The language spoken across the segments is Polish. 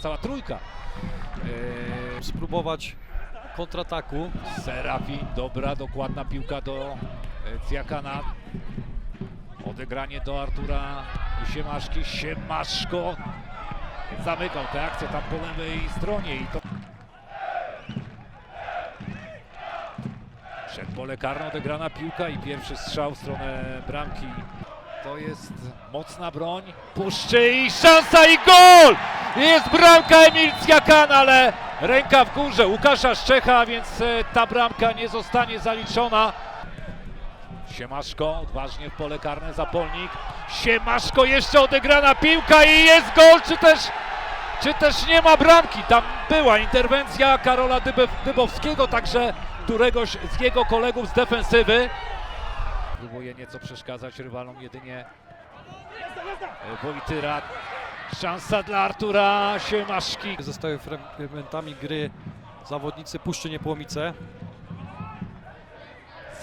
cała trójka. Yy, spróbować kontrataku. Serafin, dobra, dokładna piłka do e, Cjakana. Odegranie do Artura Siemaszki. Siemaszko zamykał tę akcję tam po lewej stronie i to... Przed pole karne odegrana piłka i pierwszy strzał w stronę bramki. To jest mocna broń. Puszczy i szansa i gol! Jest bramka Emil Cjakan, ale ręka w górze Łukasza Szczecha, więc e, ta bramka nie zostanie zaliczona. Siemaszko odważnie w pole karne, Zapolnik. Siemaszko jeszcze odegrana piłka i jest gol, czy też, czy też nie ma bramki. Tam była interwencja Karola Dybowskiego, także któregoś z jego kolegów z defensywy. Próbuje nieco przeszkadzać rywalom jedynie e, Wojtyra. Szansa dla Artura Siemaszki. Zostały fragmentami gry zawodnicy Puszczy Niepołomice.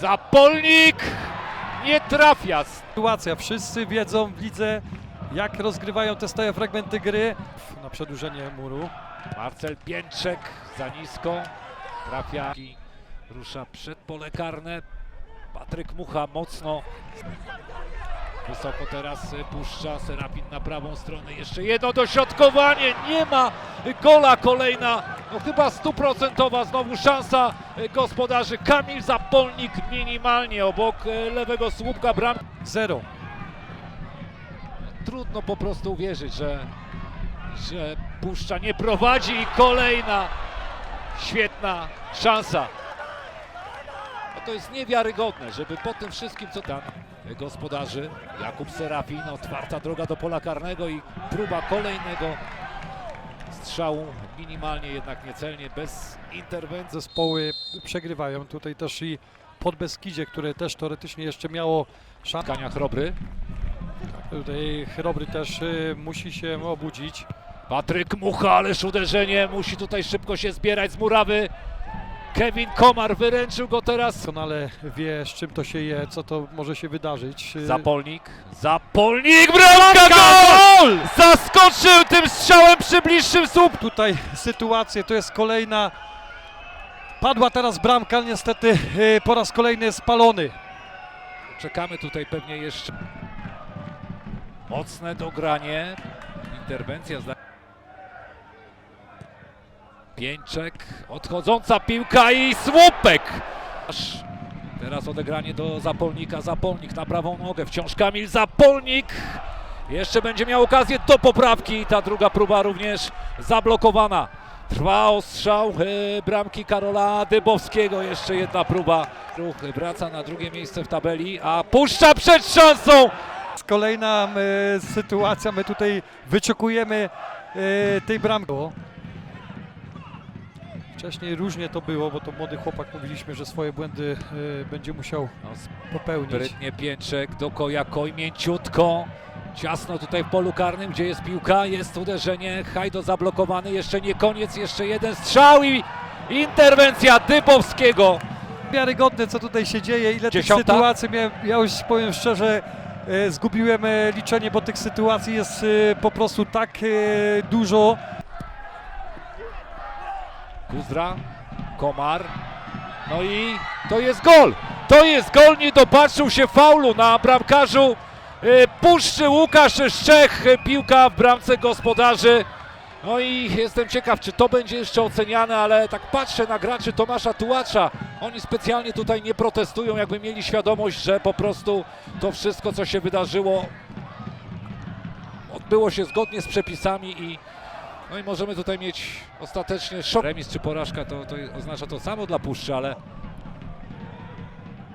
Zapolnik nie trafia. Sytuacja, wszyscy wiedzą w lidze jak rozgrywają te stałe fragmenty gry na przedłużenie muru. Marcel Pięczek za nisko. Trafia i rusza przed pole karne. Patryk Mucha mocno. Wysoko teraz y, puszcza Serafin na prawą stronę. Jeszcze jedno dośrodkowanie. Nie ma gola kolejna. No chyba stuprocentowa znowu szansa y, gospodarzy. Kamil Zapolnik minimalnie obok y, lewego słupka bram. Zero. Trudno po prostu uwierzyć, że, że Puszcza nie prowadzi i kolejna świetna szansa. No to jest niewiarygodne, żeby po tym wszystkim, co tam gospodarzy, Jakub Serafin, otwarta droga do pola karnego i próba kolejnego strzału, minimalnie jednak niecelnie, bez interwencji. Zespoły przegrywają. Tutaj też i Podbeskidzie, które też teoretycznie jeszcze miało szansę. Chrobry, Tutaj Chrobry też y, musi się obudzić. Patryk Mucha, ależ uderzenie, musi tutaj szybko się zbierać z murawy. Kevin Komar wyręczył go teraz. Doskonale wie, z czym to się je, co to może się wydarzyć. Y, Zapolnik, Zapolnik, bramka, gol! Zaskoczył tym strzałem przy bliższym słup. Tutaj sytuację, to jest kolejna. Padła teraz bramka, niestety y, po raz kolejny spalony. Czekamy tutaj pewnie jeszcze. Mocne dogranie, interwencja zda... Pięczek, odchodząca piłka i słupek. Teraz odegranie do Zapolnika, Zapolnik na prawą nogę, wciąż Kamil Zapolnik. Jeszcze będzie miał okazję do poprawki, ta druga próba również zablokowana. Trwa ostrzał e, bramki Karola Dybowskiego, jeszcze jedna próba. Ruch wraca na drugie miejsce w tabeli, a puszcza przed szansą. Kolejna y, sytuacja, my tutaj wyczekujemy y, tej bramki. Wcześniej różnie to było, bo to młody chłopak mówiliśmy, że swoje błędy y, będzie musiał No, popełnić. Sprytnie Pięczek do Koja Koj, mięciutko. Ciasno tutaj w polu karnym, gdzie jest piłka, jest uderzenie, Hajdo zablokowany, jeszcze nie koniec, jeszcze jeden strzał i interwencja Dybowskiego. Wiarygodne, co tutaj się dzieje, ile Dziesiąta. tych sytuacji miałem, ja już powiem szczerze, e, zgubiłem e, liczenie, bo tych sytuacji jest e, po prostu tak e, dużo. Kuzdra, Komar, no i to jest gol! To jest gol, nie dopatrzył się faulu na bramkarzu e, Puszczy Łukasz Szczech, piłka w bramce gospodarzy. No i jestem ciekaw, czy to będzie jeszcze oceniane, ale tak patrzę na graczy Tomasza Tułacza. Oni specjalnie tutaj nie protestują, jakby mieli świadomość, że po prostu to wszystko, co się wydarzyło, odbyło się zgodnie z przepisami i no i możemy tutaj mieć ostatecznie szok. Remis czy porażka to, to oznacza to samo dla Puszczy, ale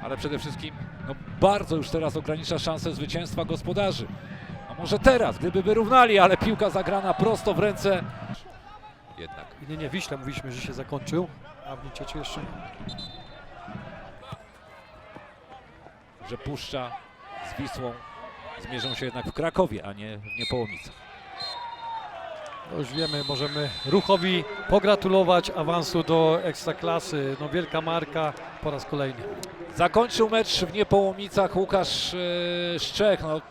ale przede wszystkim no bardzo już teraz ogranicza szansę zwycięstwa gospodarzy. A może teraz, gdyby wyrównali, ale piłka zagrana prosto w ręce. Jednak Nie, nie, Wiśle mówiliśmy, że się zakończył, a w Niceciu jeszcze że Puszcza z Wisłą zmierzą się jednak w Krakowie, a nie w Niepołomicach. No już wiemy, możemy Ruchowi pogratulować awansu do Ekstraklasy. No wielka marka po raz kolejny. Zakończył mecz w Niepołomicach Łukasz e, Szczech. No,